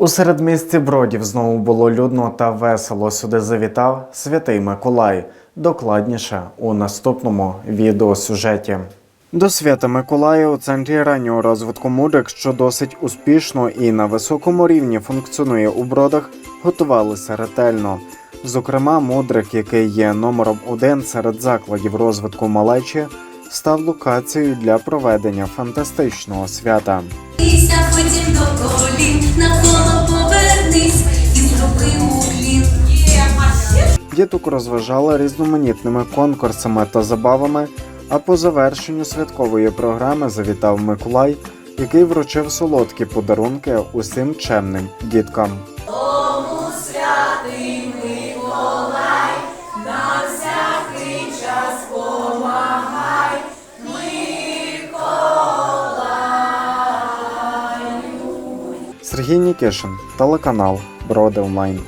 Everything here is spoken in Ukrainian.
У середмісті Бродів знову було людно та весело. Сюди завітав святий Миколай. Докладніше у наступному відеосюжеті. До свята Миколая у центрі раннього розвитку мудрик, що досить успішно і на високому рівні функціонує у бродах, готувалися ретельно. Зокрема, мудрик, який є номером один серед закладів розвитку малечі, став локацією для проведення фантастичного свята. Потім Діток розважали різноманітними конкурсами та забавами. А по завершенню святкової програми завітав Миколай, який вручив солодкі подарунки усім чемним діткам. Сергій Нікішин, телеканал Броди Онлайн.